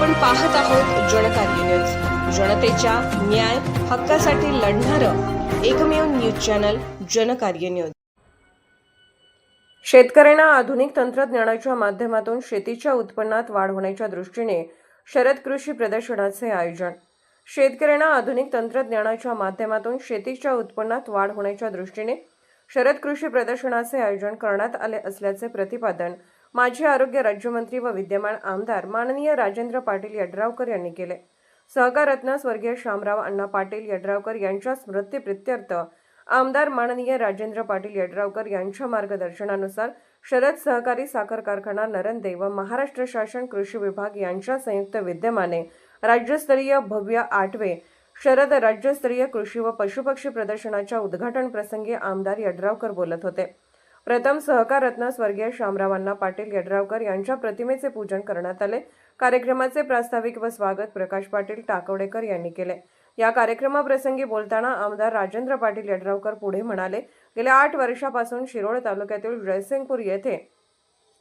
पाहत आहोत जनकार्य न्यूज. जनतेच्या न्याय हक्कासाठी लढणारं एकमेव न्यूज चॅनल जनकार्य न्यूज. शेतकऱ्यांना आधुनिक तंत्रज्ञानाच्या माध्यमातून शेतीच्या उत्पन्नात वाढ होण्याच्या दृष्टीने शरद कृषी प्रदर्शनाचे आयोजन. शेतकऱ्यांना आधुनिक तंत्रज्ञानाच्या माध्यमातून शेतीच्या उत्पन्नात वाढ होण्याच्या दृष्टीने शरद कृषी प्रदर्शनाचे आयोजन करण्यात आले असल्याचे प्रतिपादन माजी आरोग्य राज्यमंत्री व विद्यमान आमदार माननीय राजेंद्र पाटील यड्रावकर यांनी केले. सहकारत्न स्वर्गीय शामराव अण्णा पाटील यड्रावकर यांच्या स्मृतीप्रित्यर्थ आमदार माननीय राजेंद्र पाटील यड्रावकर यांच्या मार्गदर्शनानुसार शरद सहकारी साखर कारखाना नरंदे व महाराष्ट्र शासन कृषी विभाग यांच्या संयुक्त विद्यमाने राज्यस्तरीय भव्य आठवे शरद राज्यस्तरीय कृषी व पशुपक्षी प्रदर्शनाच्या उद्घाटन प्रसंगी आमदार यड्रावकर बोलत होते. प्रथम सहकाररत्न स्वर्गीय शामरावांना पाटील यड्रावकर यांच्या प्रतिमेचे पूजन करण्यात आले. कार्यक्रमाचे प्रास्ताविक व स्वागत प्रकाश पाटील टाकवडेकर यांनी केले. या कार्यक्रमाप्रसंगी बोलताना आमदार राजेंद्र पाटील यड्रावकर पुढे म्हणाले गेल्या आठ वर्षापासून शिरोळ तालुक्यातील जयसिंगपूर येथे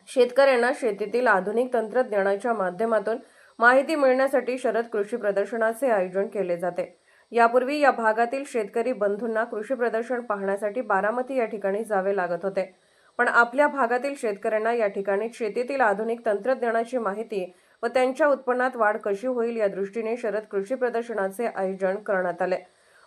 शेतकऱ्यांना शेतीतील आधुनिक तंत्रज्ञानाच्या माध्यमातून माहिती मिळण्यासाठी शरद कृषी प्रदर्शनाचे आयोजन केले जाते. यापूर्वी या भागातील शेतकरी बंधूंना कृषी प्रदर्शन पाहण्यासाठी बारामती या ठिकाणी जावे लागत होते. पण आपल्या भागातील शेतकऱ्यांना या ठिकाणी शेतीतील आधुनिक तंत्रज्ञानाची माहिती व त्यांच्या उत्पन्नात वाढ कशी होईल या दृष्टीने शरद कृषी प्रदर्शनाचे आयोजन करण्यात आले.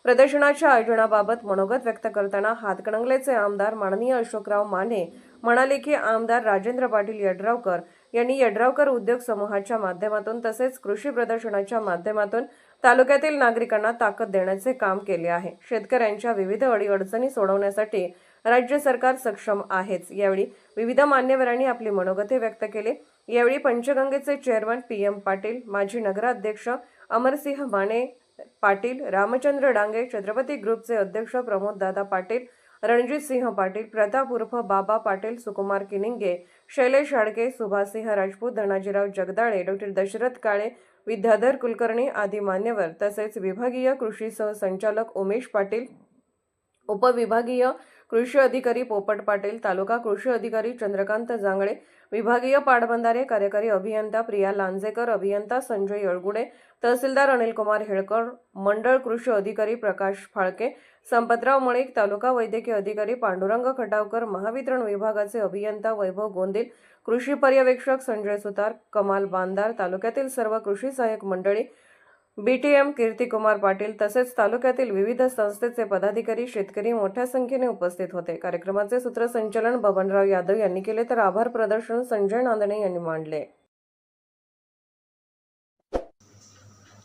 प्रदर्शनाच्या आयोजनाबाबत मनोगत व्यक्त करताना हातकणंगलेचे आमदार माननीय अशोकराव माने म्हणाले की आमदार राजेंद्र पाटील यड्रावकर यांनी यड्रावकर उद्योग समूहाच्या माध्यमातून तसेच कृषी प्रदर्शनाच्या माध्यमातून तालुक्यातील नागरिकांना ताकद देण्याचे काम केले आहे. शेतकऱ्यांच्या विविध अडीअडचणी सोडवण्यासाठी राज्य सरकार सक्षम आहेच. यावेळी विविध मान्यवरांनी आपली मनोगते व्यक्त केली. यावेळी पंचगंगेचे चेअरमन पी एम पाटील माजी नगराध्यक्ष अमरसिंह माने पाटील रामचंद्र डांगे छत्रपती ग्रुपचे अध्यक्ष प्रमोद दादा पाटील रणजित सिंह पाटील प्रताप उर्फ बाबा पाटील सुकुमार किनिंगे शैलेश आडके सुभाषसिंह राजपूत धनाजीराव जगदाळे डॉक्टर दशरथ काळे विद्याधर कुलकर्णी आदी मान्यवर तसेच विभागीय कृषी सहसंचालक उमेश पाटील उपविभागीय कृषी अधिकारी पोपट पाटील तालुका कृषी अधिकारी चंद्रकांत जांगळे विभागीय पाटबंधारे कार्यकारी अभियंता प्रिया लांजेकर अभियंता संजय येळगुडे तहसीलदार अनिलकुमार हेळकर मंडळ कृषी अधिकारी प्रकाश फाळके संपतराव मळिक तालुका वैद्यकीय अधिकारी पांडुरंग खटावकर महावितरण विभागाचे अभियंता वैभव गोंदिल कृषी पर्यवेक्षक संजय सुतार कमाल बांदार तालुक्यातील सर्व कृषी सहाय्यक मंडळी B T M Kirtikumar Patil तसेच तालुक्यातील विविध संस्थेचे पदाधिकारी शेतकरी मोठ्या संख्येने उपस्थित होते. कार्यक्रमाचे सूत्रसंचलन बबनराव यादव यांनी केले तर आभार प्रदर्शन संजय नांदणे यांनी मांडले.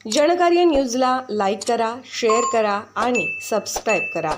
जनकार्य न्यूजला लाईक करा शेअर करा आणि सबस्क्राईब करा.